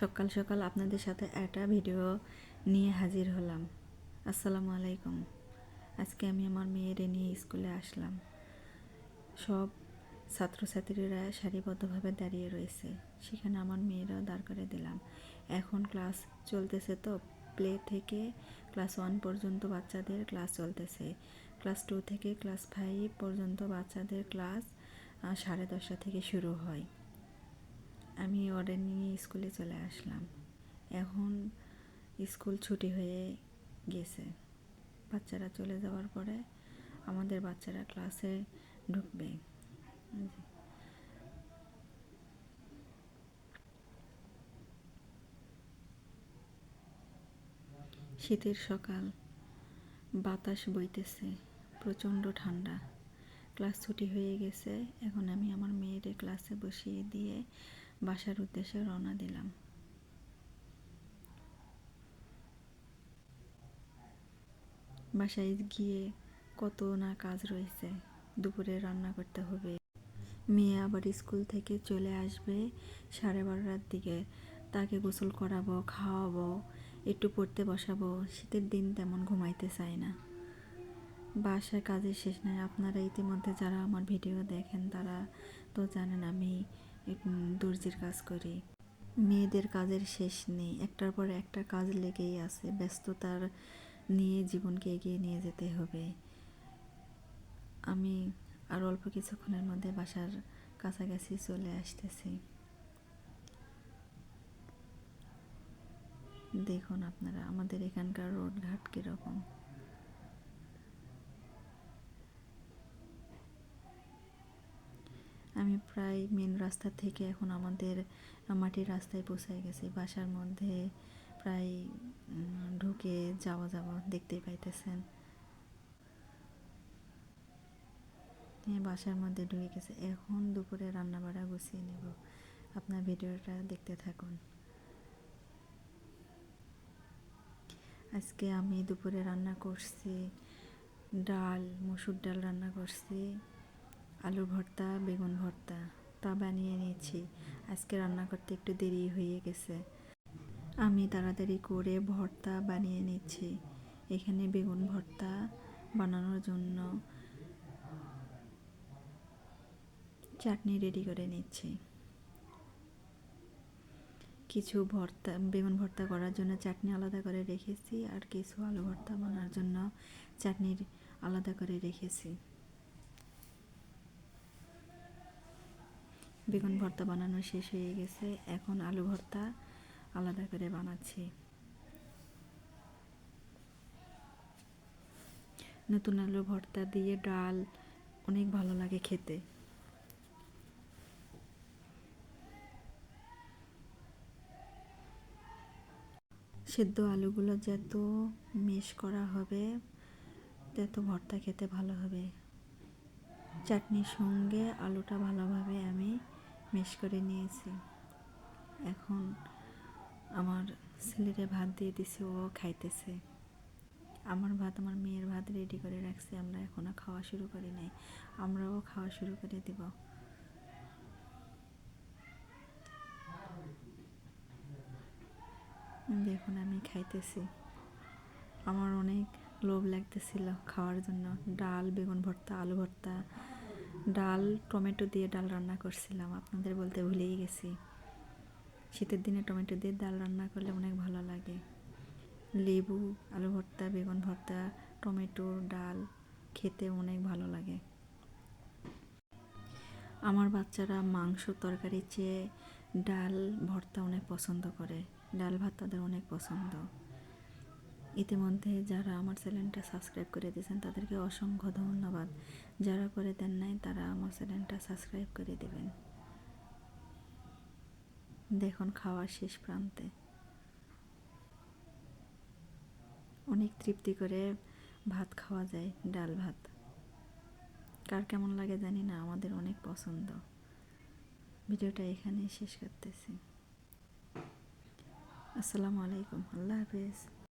সকাল সকাল আপনাদের সাথে একটা ভিডিও নিয়ে হাজির হলাম। আসসালামু আলাইকুম। আজকে আমি আমার মেয়েরে নিয়ে স্কুলে আসলাম। সব ছাত্রছাত্রীরা সারিবদ্ধভাবে দাঁড়িয়ে রয়েছে। সেখানে আমার মেয়েরাও দাঁড় করে দিলাম। এখন ক্লাস চলতেছে তো, প্লে থেকে ক্লাস ওয়ান পর্যন্ত বাচ্চাদের ক্লাস চলতেছে। ক্লাস টু থেকে ক্লাস ফাইভ পর্যন্ত বাচ্চাদের ক্লাস সাড়ে দশটা থেকে শুরু হয়। আমি অর্ডার নিয়ে স্কুলে চলে আসলাম। এখন স্কুল ছুটি হয়ে গেছে। বাচ্চারা চলে যাওয়ার পরে আমাদের বাচ্চারা ক্লাসে ঢুকবে। শীতের সকাল, বাতাস বইতেছে, প্রচণ্ড ঠান্ডা। ক্লাস ছুটি হয়ে গেছে, এখন আমি আমার মেয়ের ক্লাসে বসিয়ে দিয়ে বাসার উদ্দেশ্যে রওনা দিলাম। বাসায় গিয়ে কত না কাজ রয়েছে, দুপুরে রান্না করতে হবে। মেয়ে আবার স্কুল থেকে চলে আসবে সাড়ে বারোটার দিকে। তাকে গোসল করাবো, খাওয়াবো, একটু পড়তে বসাবো। শীতের দিন তেমন ঘুমাইতে চায় না। বাসায় কাজের শেষ নাই। আপনারা ইতিমধ্যে যারা আমার ভিডিও দেখেন, তারা তো জানেন আমি দর্জির কাজ করি। মেয়েদের কাজের শেষ নেই। একটার পর একটা কাজ লেগেই আছে। ব্যস্ততার নিয়ে জীবনকে এগিয়ে নিয়ে যেতে হবে। আমি আর অল্প কিছুক্ষণের মধ্যে বাসার কাছাকাছি চলে আসতেছি। দেখুন আপনারা, আমাদের এখানকার রোডঘাট কীরকম। আমি প্রায় মেন রাস্তা থেকে এখন আমাদের মাটির রাস্তায় পৌঁছে গেছি। বাসার মধ্যে প্রায় ঢুকে যাওয়া যাওয়া দেখতেই পাইতেছেন। বাসার মধ্যে ঢুকে গেছে। এখন দুপুরে রান্না বাড়া গুছিয়ে নেব। আপনার ভিডিওটা দেখতে থাকুন। আজকে আমি দুপুরে রান্না করছি, ডাল, মসুর ডাল রান্না করছি। আলু ভর্তা, বেগুন ভর্তা, তা বানিয়ে নিয়েছি। আজকে রান্না করতে একটু দেরি হয়ে গেছে। আমি তাড়াতাড়ি করে ভর্তা বানিয়ে নিচ্ছি। এখানে বেগুন ভর্তা বানানোর জন্য চাটনি রেডি করে নিচ্ছি। কিছু ভর্তা, বেগুন ভর্তা করার জন্য চাটনি আলাদা করে রেখেছি আর কিছু আলু ভর্তা বানানোর জন্য চাটনির আলাদা করে রেখেছি। বেগুন ভর্তা বানানো শেষ হয়ে গেছে। এখন আলু ভর্তা আলাদা করে বানাচ্ছি। নতুন আলু ভর্তা দিয়ে ডাল অনেক ভালো লাগে খেতে। সেদ্ধ আলুগুলো যত মেশ করা হবে, তত ভর্তা খেতে ভালো হবে। চাটনির সঙ্গে আলুটা ভালোভাবে আমি মেশ করে নিয়েছি। এখন আমার ছেলেরে ভাত দিয়ে দিছি, ও খাইতেছে। আমার ভাত আমার মেয়ের ভাত রেডি করে রাখছি, আমরা এখনও খাওয়া শুরু করি নাই। আমরাও খাওয়া শুরু করে দিব। দেখুন, আমি খাইতেছি। আমার অনেক লোভ লাগতেছিল খাওয়ার জন্য। ডাল, বেগুন ভর্তা, আলু ভর্তা ডাল, টমেটো দিয়ে ডাল রান্না করছিলাম। আপনাদের বলতে ভুলেই গেছি। শীতের দিনে টমেটো দিয়ে ডাল রান্না করলে অনেক ভালো লাগে। লেবু, আলু ভর্তা, বেগুন ভর্তা, টমেটো, ডাল খেতে অনেক ভালো লাগে। আমার বাচ্চারা মাংস তরকারির চেয়ে ডাল, ভর্তা অনেক পছন্দ করে। ডাল ভাত তাদের অনেক পছন্দ। ইতিমধ্যে যারা আমার চ্যানেলটা সাবস্ক্রাইব করে দিয়েছেন, তাদেরকে অসংখ্য ধন্যবাদ। যারা করে দেন নাই, তারা আমার চ্যানেলটা সাবস্ক্রাইব করে দেবেন। দেখুন, খাওয়ার শেষ প্রান্তে। অনেক তৃপ্তি করে ভাত খাওয়া যায়, ডাল ভাত। কার কেমন লাগে জানি না, আমাদের অনেক পছন্দ। ভিডিওটা এখানেই শেষ করতেছি। আসসালামু আলাইকুম, আল্লাহ হাফেজ।